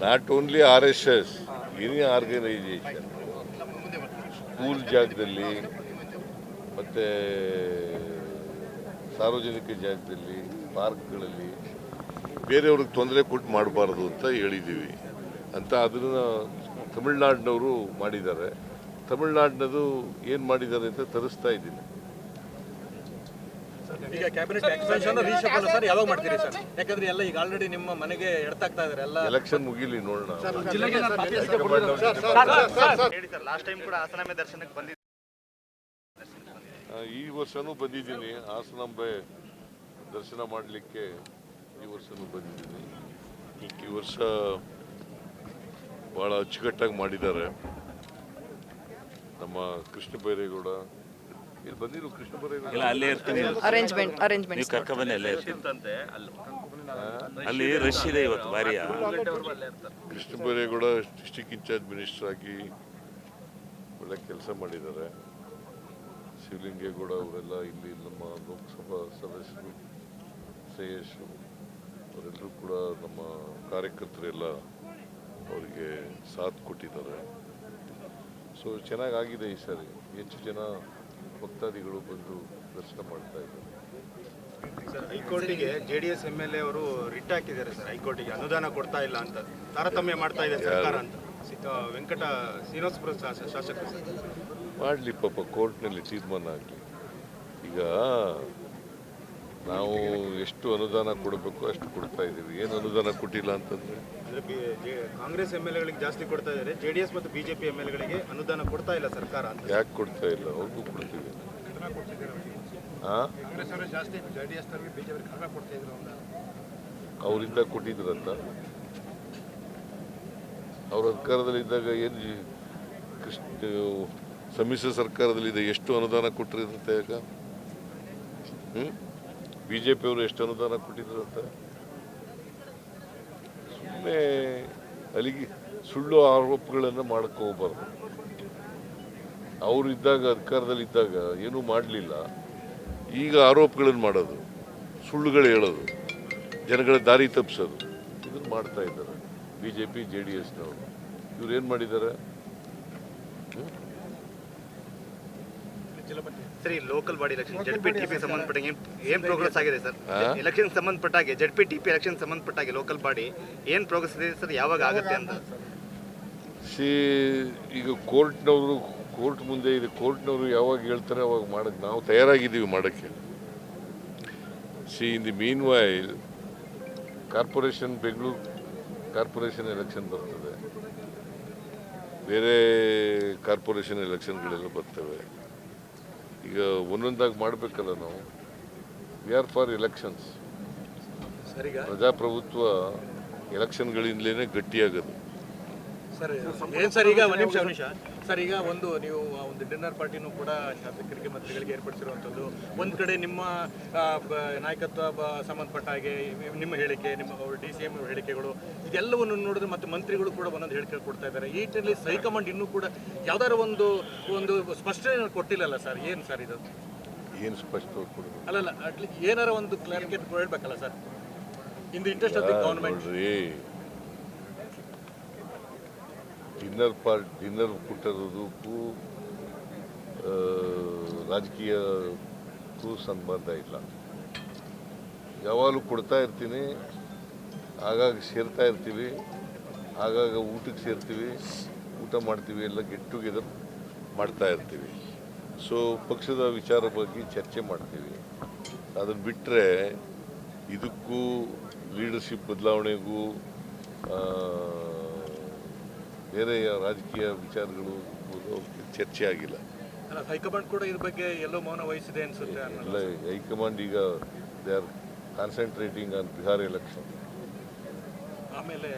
Not only R S S any organisation school ಜಾಗದಲ್ಲಿ, ಮತ್ತು ಸಾರ್ವಜನಿಕ ಜಾಗದಲ್ಲಿ, ಪಾರ್ಕ್ಗಳಲ್ಲಿ ಬೇರೆಯವ್ರಿಗೆ ತೊಂದರೆ ಕೊಟ್ಟು ಮಾಡಬಾರ್ದು ಅಂತ ಹೇಳಿದ್ದೀವಿ. ಅಂತ ಅದನ್ನು ತಮಿಳ್ನಾಡಿನವರು ಮಾಡಿದ್ದಾರೆ. ತಮಿಳ್ನಾಡಿನದು ಏನು ಮಾಡಿದ್ದಾರೆ ಅಂತ ತರಿಸ್ತಾ ಇದ್ದೀನಿ. ಈಗ ಕ್ಯಾಬಿನೆಟ್ ಎಕ್ಸ್ಪೆನ್ಷನ್ ರೀಶಫಲ್ ಸರ್ ಯಾವಾಗ ಮಾಡ್ತೀರಿ ಸರ್? ಯಾಕಂದ್ರೆ ಎಲ್ಲ ಈಗ ಆಲ್ರೆಡಿ ನಿಮ್ಮ ಮನೆಗೆ ಎಡ್ತಾಗ್ತಾ ಇದಾರೆ ಎಲ್ಲ ಎಲೆಕ್ಷನ್ ಮುಗಿಲಿ ನೋಡೋಣ. ಹೇಳಿ ಸರ್ ಲಾಸ್ಟ್ ಟೈಮ್ ಕೂಡ ಹಾಸನಾಂಬೆ ದರ್ಶನಕ್ಕೆ ಬಂದಿದ್ದೆ. ಈ ವರ್ಷನೂ ಬಂದಿದ್ದೀನಿ. ಹಾಸನಾಂಬೆ ದರ್ಶನ ಮಾಡಲಿಕ್ಕೆ ಈ ವರ್ಷನೂ ಬಂದಿದ್ದೀನಿ. ಈ ವರ್ಷ ಭಾಳ ಅಚ್ಚುಕಟ್ಟಾಗಿ ಮಾಡಿದ್ದಾರೆ ನಮ್ಮ ಕೃಷ್ಣ ಬೈರೇಗೌಡ ಇಲ್ಲಿ ಬಂದಿರು ಕೃಷ್ಣ ಬೈರೇಗೌಡ ಇಲ್ಲ ಅಲ್ಲೇ ಇರ್ತೀನಿ ಅರೇಂಜ್ಮೆಂಟ್ ಅರೇಂಜ್ಮೆಂಟ್ ನೀವು ಕರ್ಕ ಬನ್ನಿ ಅಲ್ಲೇ ಇರ್ತೀನಿ. ಅಲ್ಲಿ ರಶ್ ಇದೆ ಇವತ್ತು ಭಾರಿ Krishna Byregowda district incharge minister ಆಗಿ ಒಳ್ಳೆ ಕೆಲಸ ಮಾಡಿದ್ದಾರೆ. ಶಿವಲಿಂಗೇಗೌಡ ಅವರೆಲ್ಲ ಇಲ್ಲಿ ನಮ್ಮ ಲೋಕಸಭಾ ಸದಸ್ಯರು ಶ್ರೇಯಸ್ಸು ಅವರೆಲ್ಲರೂ ಕೂಡ ನಮ್ಮ ಕಾರ್ಯಕರ್ತರೆಲ್ಲ ಅವರಿಗೆ ಸಾಥ್ ಕೊಟ್ಟಿದ್ದಾರೆ. ಸೊ ಚೆನ್ನಾಗಾಗಿದೆ ಈ ಸಾರಿ. ಹೆಚ್ಚು ಜನ ಭಕ್ತಾದಿಗಳು ಬಂದು ದರ್ಶನ ಮಾಡ್ತಾ ಇದ್ದಾರೆ. Sir ಹೈಕೋರ್ಟಿಗೆ J D S M L A ಅವರು ರಿಟ್ ಹಾಕಿದ್ದಾರೆ ಸರ್ ಹೈಕೋರ್ಟಿಗೆ ಅನುದಾನ ಕೊಡ್ತಾ ಇಲ್ಲ ಅಂತ. ತಾರತಮ್ಯ ಮಾಡ್ತಾ ಇದೆ ಸರ್ಕಾರ ಅಂತ. ವೆಂಕಟ ಶ್ರೀನಿವಾಸಪುರ ಶಾಸಕ ಶಾಸಕರು. ಮಾಡಲಿ ಪಾಪ ಕೋರ್ಟ್ನಲ್ಲಿ ತೀರ್ಮಾನ ಆಗಲಿ. ಈಗ ನಾವು ಎಷ್ಟು ಅನುದಾನ ಕೊಡಬೇಕು ಅಷ್ಟು ಕೊಡ್ತಾ ಇದ್ದೀವಿ. ಏನು ಅನುದಾನ ಕೊಟ್ಟಿಲ್ಲ ಅಂತಂದರೆ? ಕಾಂಗ್ರೆಸ್ ಎಂ ಎಲ್ ಎಗಳಿಗೆ ಜಾಸ್ತಿ ಕೊಡ್ತಾ ಇದ್ದಾರೆ. ಜೆ ಡಿ ಎಸ್ ಮತ್ತು ಬಿಜೆಪಿ ಎಂ ಎಲ್ ಎಗಳಿಗೆ ಅನುದಾನ ಕೊಡ್ತಾ ಇಲ್ಲ ಸರ್ಕಾರ ಅಂತ. ಯಾಕೆ ಕೊಡ್ತಾ ಇಲ್ಲ? ಅವ್ರಿಗೂ ಕೊಡ್ತೀವಿ. ಹಾಂ ಅವರಿಂದ ಕೊಟ್ಟಿದ್ರಂತ? ಅವ್ರ ಅಧಿಕಾರದಲ್ಲಿದ್ದಾಗ ಏನು ಕೃಷ್ಣ ಸಮ್ಮಿಶ್ರ ಸರ್ಕಾರದಲ್ಲಿದೆ ಎಷ್ಟು ಅನುದಾನ ಕೊಟ್ಟಿರುತ್ತೆ ಈಗ ಹ್ಞೂ ಬಿ ಜೆ ಪಿಯವರು ಎಷ್ಟು ಅನುದಾನ ಕೊಟ್ಟಿದ್ರು ಅಂತ. ಸುಮ್ಮನೆ ಅಲ್ಲಿಗೆ ಸುಳ್ಳು ಆರೋಪಗಳನ್ನು ಮಾಡ್ಕೋಬಾರ್ದು ಅವರು ಇದ್ದಾಗ ಅಧಿಕಾರದಲ್ಲಿದ್ದಾಗ ಏನೂ ಮಾಡಲಿಲ್ಲ. ಈಗ ಆರೋಪಗಳನ್ನು ಮಾಡೋದು, ಸುಳ್ಳುಗಳು ಹೇಳೋದು, ಜನಗಳ ದಾರಿ ತಪ್ಪಿಸೋದು. ಇದನ್ನು ಮಾಡ್ತಾ ಇದ್ದಾರೆ B J P J D ಎಸ್ನವರು. ಇವ್ರು ಏನು ಮಾಡಿದ್ದಾರೆ? Sir local body election ZP TP ಸಂಬಂಧಪಟ್ಟಾಗೆ ಏನ್ ಪ್ರೋಗ್ರೆಸ್ ಆಗಿದೆ ಸರ್? ಎಲೆಕ್ಷನ್ ಸಂಬಂಧಪಟ್ಟಾಗೆ ಜಡ್ಪಿ ಟಿಪಿ ಎಲೆಕ್ಷನ್ ಸಂಬಂಧಪಟ್ಟಾಗೆ ಲೋಕಲ್ ಬಾಡಿ ಏನ್ ಪ್ರೋಗ್ರೆಸ್ ಇದೆ ಸರ್ ಯಾವಾಗ ಆಗುತ್ತೆ ಅಂತ? ಸಿ ಈಗ ಕೋರ್ಟ್ನವರು ಕೋರ್ಟ್ ಮುಂದೆ ಇದೆ ಕೋರ್ಟ್ನವರು ಯಾವಾಗ ಹೇಳ್ತಾರೆ ಅವಾಗ ಮಾಡಕ್ಕೆ ನಾವು ತಯಾರಾಗಿದ್ದೀವಿ ಮಾಡಕ್ಕೆ. See in the meanwhile corporation Bengaluru corporation election ಬರ್ತದೆ. ಬೇರೆ ಕಾರ್ಪೊರೇಷನ್ ಎಲೆಕ್ಷನ್ಗಳೆಲ್ಲ ಬರ್ತವೆ. ಈಗ ಒಂದೊಂದಾಗಿ ಮಾಡಬೇಕಲ್ಲ ನಾವು. ವಿ ಆರ್ ಫಾರ್ ಎಲೆಕ್ಷನ್ಸ್ ಪ್ರಜಾಪ್ರಭುತ್ವ ಎಲೆಕ್ಷನ್ಗಳಿಂದಲೇ ಗಟ್ಟಿಯಾಗೋದು. ಸರ್ ಏನು ಸರ್ ಈಗ ಒಂದು ನಿಮಿಷ ನಿಮಿಷ. ಸರ್ ಈಗ ಒಂದು ನೀವು ಆ ಒಂದು ಡಿನ್ನರ್ ಪಾರ್ಟಿನೂ ಕೂಡ ಶಾಸಕರಿಗೆ ಮಂತ್ರಿಗಳಿಗೆ ಏರ್ಪಡಿಸಿರುವಂಥದ್ದು ಒಂದು ಕಡೆ ನಿಮ್ಮ ನಾಯಕತ್ವ ಸಂಬಂಧಪಟ್ಟ ಹಾಗೆ ನಿಮ್ಮ ಹೇಳಿಕೆ ನಿಮ್ಮ ಡಿ ಸಿ ಎಂ ಹೇಳಿಕೆಗಳು ಇದೆಲ್ಲವನ್ನು ನೋಡಿದ್ರೆ ಮತ್ತೆ ಮಂತ್ರಿಗಳು ಕೂಡ ಒಂದೊಂದು ಹೇಳಿಕೆ ಕೊಡ್ತಾ ಇದ್ದಾರೆ. ಈ ನಿಟ್ಟಿನಲ್ಲಿ ಹೈಕಮಾಂಡ್ ಇನ್ನೂ ಕೂಡ ಯಾವ್ದಾದ್ರು ಒಂದು ಒಂದು ಸ್ಪಷ್ಟನೆ ಕೊಟ್ಟಿಲ್ಲಲ್ಲ ಸರ್ ಏನು ಸರ್ ಇದು? ಏನು ಸ್ಪಷ್ಟವಾಗಿ ಅಲ್ಲಲ್ಲ ಅಟ್ಲೀಸ್ಟ್ ಏನಾರ ಒಂದು ಕ್ಲಾರಿಫಿಕೇಟ್ ಹೇಳ್ಬೇಕಲ್ಲ sir? In the interest of the government dinner part, dinner ಕೊಟ್ಟಿರೋದಕ್ಕೂ ರಾಜಕೀಯಕ್ಕೂ ಸಂಬಂಧ ಇಲ್ಲ. ಯಾವಾಗಲೂ ಕೊಡ್ತಾ ಇರ್ತೀನಿ, ಆಗಾಗ ಸೇರ್ತಾ ಇರ್ತೀವಿ, ಆಗಾಗ ಊಟಕ್ಕೆ ಸೇರ್ತೀವಿ, ಊಟ ಮಾಡ್ತೀವಿ, ಎಲ್ಲ ಗೆಟ್ ಟುಗೆದರ್ ಮಾಡ್ತಾ ಇರ್ತೀವಿ. ಸೊ ಪಕ್ಷದ ವಿಚಾರ ಬಗ್ಗೆ ಚರ್ಚೆ ಮಾಡ್ತೀವಿ. ಅದನ್ನು ಬಿಟ್ಟರೆ ಇದಕ್ಕೂ ಲೀಡರ್ಶಿಪ್ ಬದಲಾವಣೆಗೂ ಬೇರೆ ರಾಜಕೀಯ ವಿಚಾರಗಳು ಚರ್ಚೆ ಆಗಿಲ್ಲ ಹೈಕಮಾಂಡ್ ಕೂಡ ಇದ್ರ ಬಗ್ಗೆ ಎಲ್ಲೋ ಮೌನ ವಹಿಸಿದೆ ಅನ್ಸುತ್ತೆ ಹೈಕಮಾಂಡ್ ಈಗ they are concentrating on Bihar election ಆಮೇಲೆ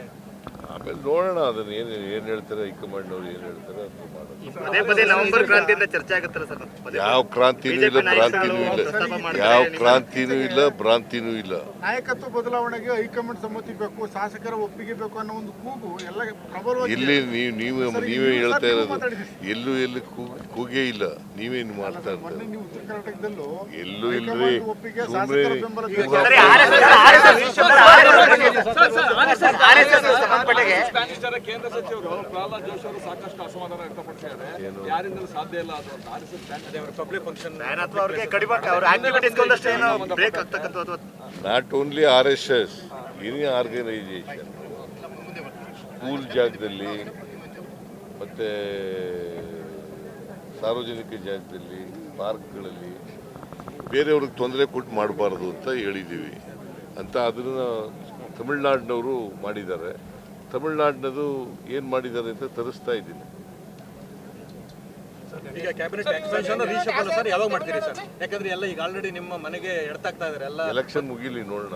ಆಮೇಲೆ ನೋಡೋಣ ಅದನ್ನ ಏನು ಏನು ಹೇಳ್ತಾರೆ ಹೈಕಮಾಂಡ್ನವ್ರು ಏನು ಹೇಳ್ತಾರೆ ಅದನ್ನು ಮಾಡೋದು ಪದೇ ಪದೇ ನವೆಂಬರ್ ಕ್ರಾಂತಿಯಿಂದ ಚರ್ಚೆ ಆಗುತ್ತಲ್ಲ ಸರ್ ಪದೇ ಯಾವ ಕ್ರಾಂತಿನೂ ಇಲ್ಲ ಭ್ರಾಂತಿನೂ ಇಲ್ಲ. ಯಾವ ಕ್ರಾಂತಿನೂ ಇಲ್ಲ ಭ್ರಾಂತಿನೂ ಇಲ್ಲ. ನಾಯಕತ್ವ ಬದಲಾವಣೆಗೆ ಹೈಕಮಾಂಡ್ ಸಮ್ಮತಿ ಬೇಕು ಶಾಸಕರ ಒಪ್ಪಿಗೆ ಬೇಕು ಅನ್ನೋ ಒಂದು ಕೂಗು ಎಲ್ಲ ಪ್ರಬಲವಾಗಿ ಇಲ್ಲಿ ನೀವು ನೀವು ಸರ್, ನೀವೇ ಹೇಳ್ತಾ ಇರೋದು ಎಲ್ಲೂ ಎಲ್ಲಿ ಕೂಗ್- ಕೂಗೇ ಇಲ್ಲ. ನೀವೇನ್ ಮಾಡ್ತಾ ಮೊನ್ನೆ ನೀವು ಉತ್ತರ ಕರ್ನಾಟಕದಲ್ಲೂ ಎಲ್ಲೂ ಇಲ್ರಿ. ಒಪ್ಪಿಗೆ ಶಾಸಕರ ಬೆಂಬಲ ಸರಿ, ಬ್ಯಾನಿಸ್ಟರ್ ಕೇಂದ್ರ ಸಚಿವರು ಪ್ರಹ್ಲಾದ್ ಜೋಶಿ ಅವರು ಸಾಕಷ್ಟು ಅಸಮಾಧಾನ ವ್ಯಕ್ತಪಡಿಸಿದ್ದಾರೆ. ಯಾರಿಂದಲೂ ಸಾಧ್ಯ ಇಲ್ಲ ಅದು ಅಂತ ಆರ್ ಎಸ್ ಎಸ್ ಅದೇ ಅವರು ಪಬ್ಲಿಕ್ ಫಂಕ್ಷನ್ ಬ್ಯಾನ್ ಅಥವಾ ಅವ್ರಿಗೆ ಕಡಿಮೆ ಅವ್ರ ಆಕ್ಟಿವಿಟೀಸ್ ಒಂದಷ್ಟು ಏನೋ ಬ್ರೇಕ್ ಆಗ್ತಕ್ಕಂಥ ಅಥವಾ not only R S S any organisation school ಜಾಗದಲ್ಲಿ ಮತ್ತೆ ಸಾರ್ವಜನಿಕ ಜಾಗದಲ್ಲಿ ಪಾರ್ಕ್ಗಳಲ್ಲಿ ಬೇರೆಯವ್ರಿಗೆ ತೊಂದರೆ ಕೊಟ್ಟು ಮಾಡಬಾರ್ದು ಅಂತ ಹೇಳಿದ್ದೀವಿ. ಅಂತ ಅದನ್ನು ತಮಿಳ್ನಾಡಿನವರು ಮಾಡಿದ್ದಾರೆ. ತಮಿಳ್ನಾಡಿನದು ಏನು ಮಾಡಿದ್ದಾರೆ ಅಂತ ತರಿಸ್ತಾ ಇದ್ದೀನಿ. ಈಗ ಕ್ಯಾಬಿನೆಟ್ ಎಕ್ಸ್ಪೆನ್ಷನ್ ರೀಶಫಲ್ ಸರ್ ಯಾವಾಗ ಮಾಡ್ತೀರಿ ಸರ್? ಯಾಕಂದ್ರೆ ಎಲ್ಲ ಈಗ ಆಲ್ರೆಡಿ ನಿಮ್ಮ ಮನೆಗೆ ಎಡ್ತಾಗ್ತಾ ಇದ್ದಾರೆ ಎಲ್ಲ ಎಲೆಕ್ಷನ್ ಮುಗಿಲಿ ನೋಡೋಣ.